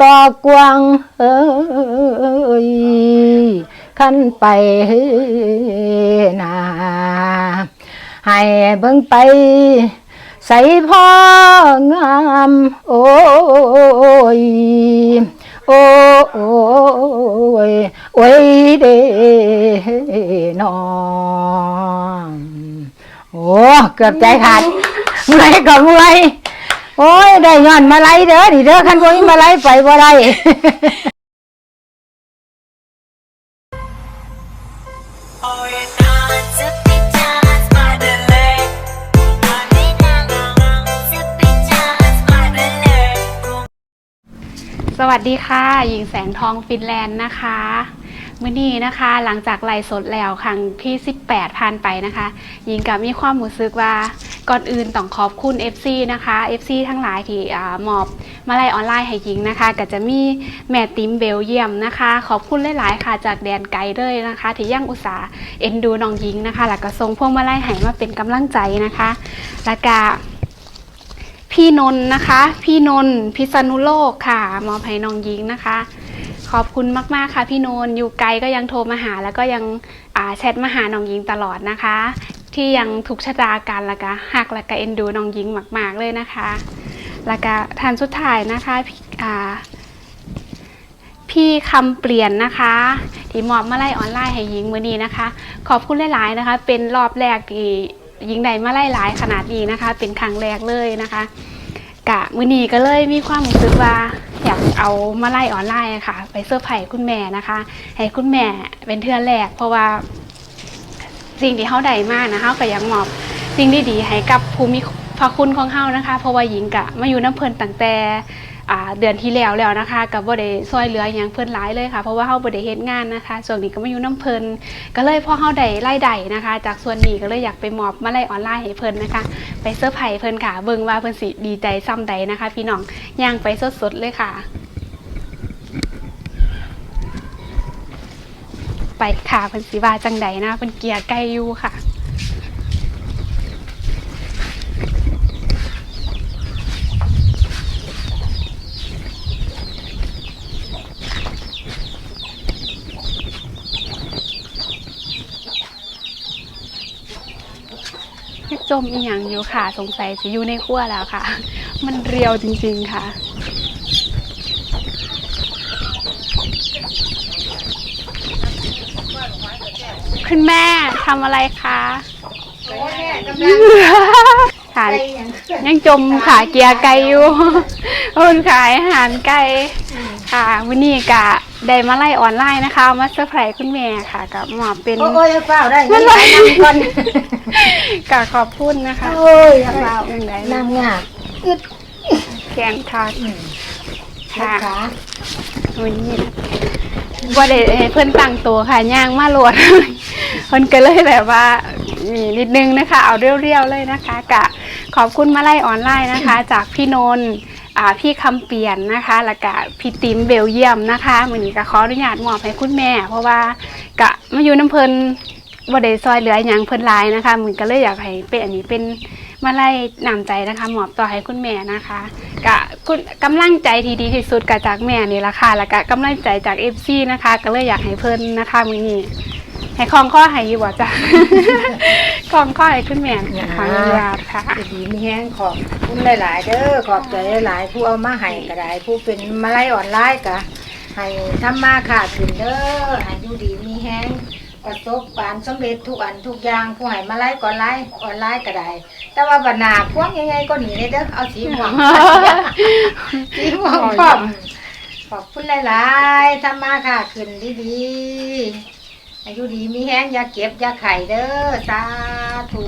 ต่อกวางเอ้ยขันไปนาให้เบิ่งไป ใส่พ่องามโอ้ยโอ้ยโอ้ยเด้นองโอ้เกือบใจขาดเมื่อยก็เมื่อย โอ้ยได้ย้อนมาไล่เด้อดิเด้อคันบ่มีมาไล่ไปบ่ได้ สวัสดีค่ะ หญิงแสงทองฟินแลนด์นะคะมื่อนี้นะคะหลังจากไลฟ์สดแล้วครั้งที่ 18ผ่านไปนะคะ หญิงกับมีความรู้สึกว่า ก่อนอื่นต้องขอบคุณ FC นะคะ FC ทั้งหลายที่อมอบมาไลออนไลน์ให้หญิงนะคะก็จะมีแม่ติมเบลเยียมนะคะ ขอบคุณหลายๆค่ะจากแดนไกลเลยนะคะ ที่ยังอุตสาเอ็นดูน้องหญิงนะคะแล้วก็ส่งพวงมาลัยให้มาเป็นกำลังใจนะคะแล้วก็พี่นนท์นะคะ พี่นนท์พิษณุโลกค่ะ มอบให้น้องหญิงนะคะ ขอบคุณมากๆค่ะ พี่นนท์อยู่ไกลก็ยังโทรมาหา แล้วก็ยังแชทมาหาน้องหญิงตลอดนะคะ ที่ยังถูกชะตากันแล้วก็หักแล้วก็เอ็นดูน้องหญิงมาก ๆ เลยนะคะ แล้วก็ทานสุดท้ายนะคะพี่อ่าพี่คำเปลี่ยนนะคะที่มอบมาไล่ออนไลน์ให้หญิงมือนี้นะคะ ขอบคุณหลาย ๆ นะคะ เป็นรอบแรกที่หญิงใดมาไล่หลายขนาดนี้นะคะ เป็นครั้งแรกเลยนะคะกะมือนี้ก็เลยมีความรู้สึกว่าอยากเอามาไล่ออนไลน์ค่ะ ไปเสื้อร์ไผ่คุณแม่นะคะ ให้คุณแม่เป็นเทือนแรกเพราะว่า สิ่งที่เขาใดมากนะคะก็อยากมอบสิ่งดีๆให้กับภูมิพระคุณของเขานะคะ เพราะว่าหญิงกะมาอยู่น้ำเพลินตั้งแต่อ่าเดือนที่แล้วแล้วนะคะกับบ่ได้ซอยเหลืออย่างเพิ่นหลายเลยค่ะ เพราะว่าเฮาบ่ได้เฮ็ดงานนะคะส่วนนี้ก็มาอยู่น้ำเพลินก็เลยพอเฮาได้รายได้นะคะ จากส่วนนี้ก็เลยอยากไปมอบมาไล่ออนไลน์ให้เพิ่นนะคะ ไปเซอร์ไพรส์เพิ่นค่ะเบิ่งว่าเพิ่นสิดีใจซ้ำใดนะคะ พี่น้องย่างไปสดๆเลยค่ะ ไปค่ะเพิ่นสิว่าจังใดนะเพิ่นเกียร์ใกล้อยู่ค่ะจมอีหยังอยู่ค่ะ สงสัยจะอยู่ในขั้วแล้วค่ะ มันเรียวจริงๆค่ะ คุณแม่ทำอะไรคะค่ะยังจมขาเกียร์ไก่อยู่คนขายอาหารไก่ค่ะวันนี้กะได้มาไล่ออนไลน์นะคะ มาเซอร์ไพรส์คุณแม่ค่ะกับหมอเป็นโอ้ยเฝ้าได้ยังไงนั่งก่อนกะขอบคุณนะคะโอ้ยเฝ้ายังไงนั่งงาบอึดแกนค่ะค่ะขาวันนี้ว่าได้ให้เพื่อนตั้งตัวค่ะย่างมาโหลด เพิ่นก็เลยแบบว่ามีนิดนึงนะคะ เอาเรียวๆเลยนะคะกะขอบคุณมาไล่ออนไลน์นะคะ จากพี่นนท์อ่าพี่คำเปลี่ยนนะคะแล้วก็พี่ติ๋มเบลเยียมนะคะมือนี้ก็ขออนุญาตมอบให้คุณแม่ เพราะว่ากะมาอยู่น้ำเพลินบ่ได้ซอยเหลืออย่างเพิ่นหลายนะคะมือก็เลยอยากให้เป็นอันนี้เป็นมาไล่นำใจนะคะมอบต่อให้คุณแม่นะคะกะคุณกำลังใจที่ดีที่สุดก็จากแม่นี่ละค่ะแล้วก็กำลังใจจากเอฟซีนะคะ ก็เลยอยากให้เพิ่นนะคะมือนี้ ให้คลองข้อให้อยู่บ่จ้ะ คลองข้อให้ขึ้นแม่ขออนุญาตค่ะ ดีมีแห้งขอบคุณหลาย ๆ เด้อขอบใจหลายๆผู้เอามาให้ก็ได้ผู้เป็นมาไล่ออนไลน์ก็ให้ทำมาขาดขึ้นเด้อให้อยู่ดีมีแห้งประสบการณ์สำเร็จทุกอันทุกอย่างผู้ให้มาไล่ก่อนไล่ออนไลน์ก็ได้แต่ว่าบรรณาพวกยังไงก็หนีเลยเด้อเอาสีม่วง สีม่วงพร้อมขอบคุณหลาย ๆทำมาค่ะขึ้นดี ๆ อายุดีมีแห้งยาเก็บยาไข่เด้อสาธุ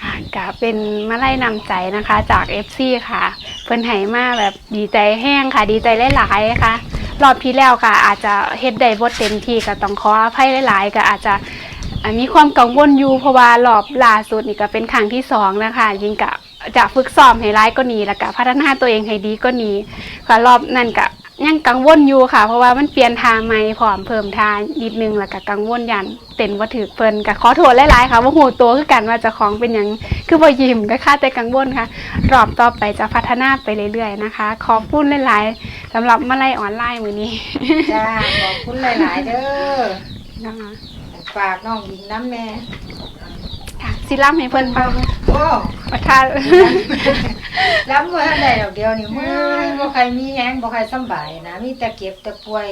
ค่ะก็เป็นมาไล่นำใจนะคะจาก FC ค่ะ เพิ่นให้มาแบบดีใจแห้งค่ะ ดีใจหลายๆค่ะ รอบที่แล้วค่ะ อาจจะเฮ็ดได้บ่เต็มที่ก็ต้องขออภัยหลายๆก็อาจจะมีความกังวลอยู่เพราะว่ารอบล่าสุดนี่ก็เป็นครั้งที่สองนะคะยิงกะจะฝึกซ้อมให้ร้ายก็นีแล้วก็พัฒนาตัวเองให้ดีก็นี้ก็รอบนั่นก็ ยังกังวลอยู่ค่ะ เพราะว่ามันเปลี่ยนทางใหม่พร้อมเพิ่มทางนิดนึงแล้วก็กังวลยันเต้นว่าถือเพิ่นก็ขอโทษหลายๆค่ะว่าหูตัวคือกันว่าเจะของเป็นหยังคือบ่ยิ้มก็ค่าแต่กังวลค่ะ รอบต่อไปจะพัฒนาไปเรื่อยๆนะคะ ขอบคุณหลายๆสำหรับมาไล่ออนไลน์มื้อนี้จ้าขอบคุณหลายๆเด้อนะคะฝากน้องหญิงน้ำแม่ค่ะสิล่ำให้เพิ่นฟัง โอ้ประทานล้ำว่าได้ดอกเดียวนี่มือบ่ใครมีแฮงบ่ใครสำบายนะมีแต่เก็บแต่ป่วย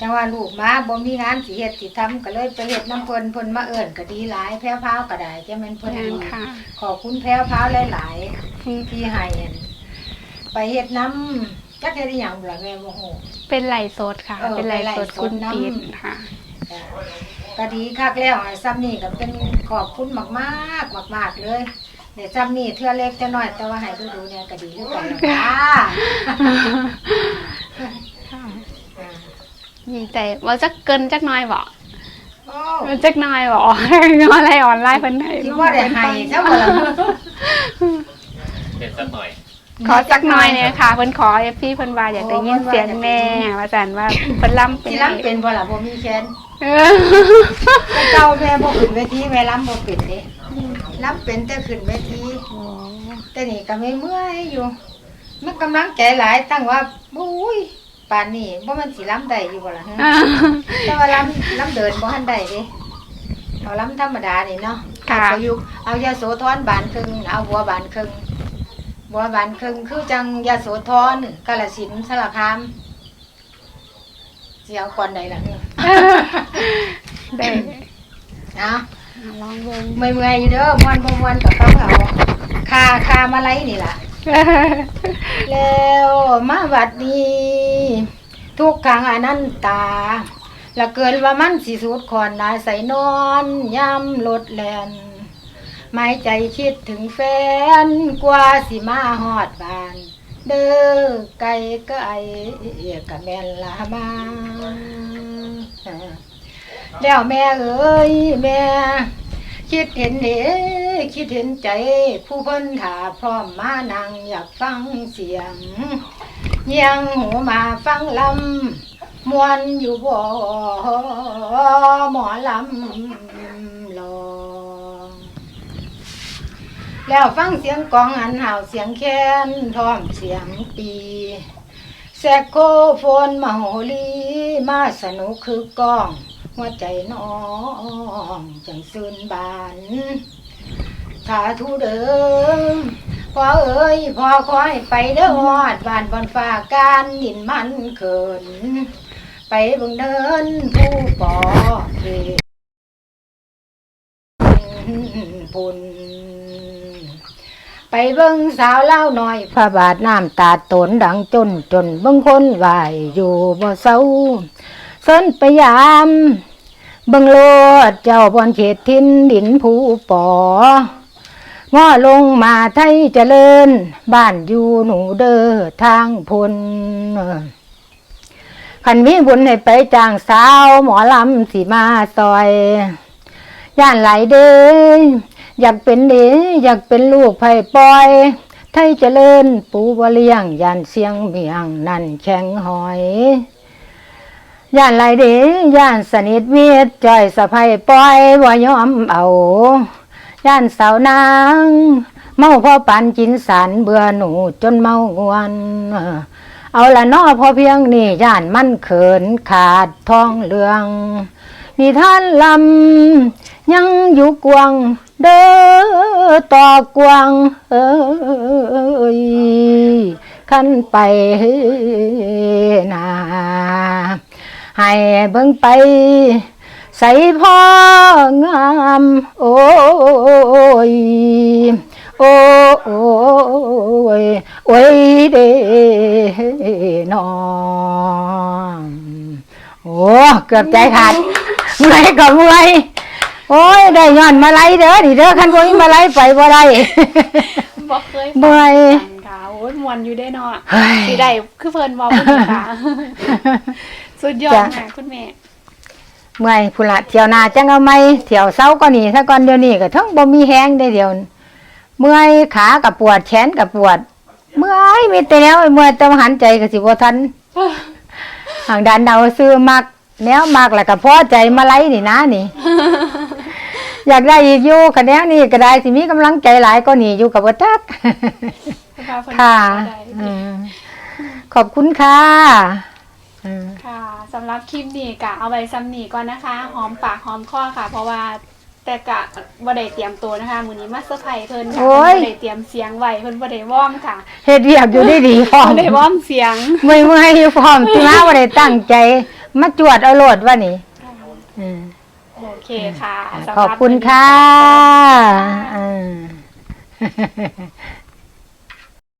จังว่าลูกมาบ่มีงานสิเฮ็ดสิทำก็เลยไปเฮ็ดน้ำเพิ่นเพิ่นมาเอิ้นก็ดีหลายแพ้วพราวก็ได้จะแม่นเพิ่นแม่นค่ะขอบคุณแพ้วพราวหลายๆที่ที่ให้อั่นไปเฮ็ดน้ำจักเฮ็ดอีหยังบ่ล่ะแม่บ่ฮู้เป็นไหลฟ์สดค่ะเออเป็นไหลฟ์สดเป็นไลฟ์สดคุณนำปีนค่ะจ้ะ ก็ดีคักแล้วไอ้ซ้ำนี่ก็เป็นขอบคุณมากๆมากๆเลยเดี๋ยวซ้ำนี่เทื่อเล็กเทื่อน้อยแต่ว่าให้ดูๆเนี่ยก็ดีคือกันนะจ้าดีใจว่าจะเกินจักหน้อยบ่โอ้มันจักหน้อยบ่อะไรออนไลน์เพิ่นให้คิดว่าได้ให้เจ้าบ่ล่ะเป็นสักหน่อยขอจักหน่อยเนี่ยค่ะเพิ่นขอ FC เพิ่นว่าอยากได้ยินเสียงแม่ว่าจันว่าเพิ่นล่ำเป็นสิล้ำเป็นบ่ล่ะบ่มีแขน เออแต่เก่าแม่บ่ขึ้นเวทีแม่ล้ำบ่เป็นเด้ล้ำเป็นแต่ขึ้นเวทีแต่นี่ก็ไม่เมื่อยอยู่ มันกำลังใจหลายตั้งว่าบุ้ยป่านนี้บ่มันสิล้ำได้อยู่บ่ล่ะฮะแต่ว่าล้ำล้ำเดินบ่ทันได้เด้เอาล้ำธรรมดานี่เนาะค่ะเอาอยู่เอายาโสธรบานครึ่งเอาบัวบานครึ่งบัวบานครึ่งคือจังยาโสธรกาฬสินธุ์สารคามสิเอาก่อนใดล่ะเนี่ย ได้นะลองเบิ่งเมื่อยๆอยู่เด้อม่วนบ่ม่วนกับฟังเอาคาคามาไลนี่ล่ะ แล้วมาวัดนี้ทุกครั้งอนันตาและเกินว่ามันสิสุดขอนนาใส่นอนย้ำรถแลนไม่ใจคิดถึงแฟนกว่าสิมาหอดบ้าน เด้อไก่ไก่กะแม่นละมา แล้วแม่เอ้ยแม่ คิดเห็นเด้คิดเห็นใจ ผู้เพิ่นถาพร้อมมานั่งอยากฟังเสียงเงียงหูมาฟังลำมวนอยู่บ่หมอลำลองแล้วฟังเสียงกองอันห่าวเสียงแค้นพร้อมเสียงปี แซกโคโฟนมาโหลีมาสนุกคือกล้อง หัวใจน้องจังซื่นบานถ้าทูเดิมพอเอ้ยพอคอยไปเด้อฮอดบ้านบนฟ้าการดินมันเขิน ไปบิ่งเดินผู้ปอเพปุ่น ไปเบิ่งสาวเล่าวน้อย พระบาทน้ำตาตนดังจนจนบิ่งคนไหวอยู่บ่เศร้าเส้นไปยามเบิ่งโลดเจ้าบอนเขตทินดินผู้ปอง้อลงมาไทยเจริญ บ้านอยู่หนูเด้อทางพลขันมีบุญให้ไปจ้างสาว หมอลำสิมาซอย ย่านไหลเด้ อยากเป็นเดอยากเป็นลูกไผ่ปอย ไทยเจริญปูบเลียงย่านเสียงเมียงนั่นแข็งหอยย่านไหลายเด้อย่านสนิทเมียดจอยสะไพปอยบ่ยอมเอาย่านสาวนางเมาพ่อปันกินสารเบื่อหนูจนเมางวนเอาละนอพอเพียงนี่ย่านมันเขินขาดท้องเหลืองนิท่านลำยังอยู่กวง เด้อต่อกวางเอ้ยขันไปนาให้เบิ่งไป ใส่พ่องามโอ้ยโอ้โอ้ยโอ้ยเด้นอโอ้เกือบใจขาดเมื่อยก็เมื่อย โอ้ยได้ย้อนมาไล่เด้อดิเด้อคันบ่มีมาไล่ไปบ่ได้ บ่เคยเมื่อย ฟังค่ะโอ้ยมวนอยู่ได้เนาะเฮ้ย สิได้คือเพิ่นเว้าเพิ่นค่ะ สุดยอดจ้ะ ค่ะคุณแม่ เมื่อยพุ่นละเที่ยวหนาจังเอาไหมเที่ยวเช้าก็นี่ถ้าก่อนเดี๋ยวนี้ก็ทั้งบ่มีแห้งได้เดี๋ยวนี้เมื่อยขากับปวดแขนกับปวด เมื่อยมีแต่แล้วเมื่อยแต่ว่าหันใจก็สิบ่ทันหางดันเอาซื้อมักแนวมักแล้วก็พอใจมาไล่นี่นะนี่ อยากได้อีกอยู่คะแนนนี่ก็ได้สิมีกำลังใจหลายก็นี่อยู่กับวัจักค่ะอืมขอบคุณค่ะอืมค่ะสำหรับคลิปนี้กะเอาไว้ซ้ำนี่ก่อนนะคะ หอมปากหอมคอค่ะ เพราะว่าแต่กะบ่ได้เตรียมตัวนะคะมื้อนี้มาเซอร์ไพรส์เพิ่นค่ะโอ้ยเพิ่นบ่ได้เตรียมเสียงไว้เพิ่นบ่ได้วอร์มค่ะเฮ็ดเวียกอยู่ดีดีๆพร้อมบ่ได้วอร์มเสียงเมื่อยเมื่อยๆอยู่พร้อมที่มาบ่ได้ตั้งใจ มาจวดเอาโลดว่านี่อืม โอเคค่ะสำหรับขอบคุณวันนี้ค่ะค่ะอืม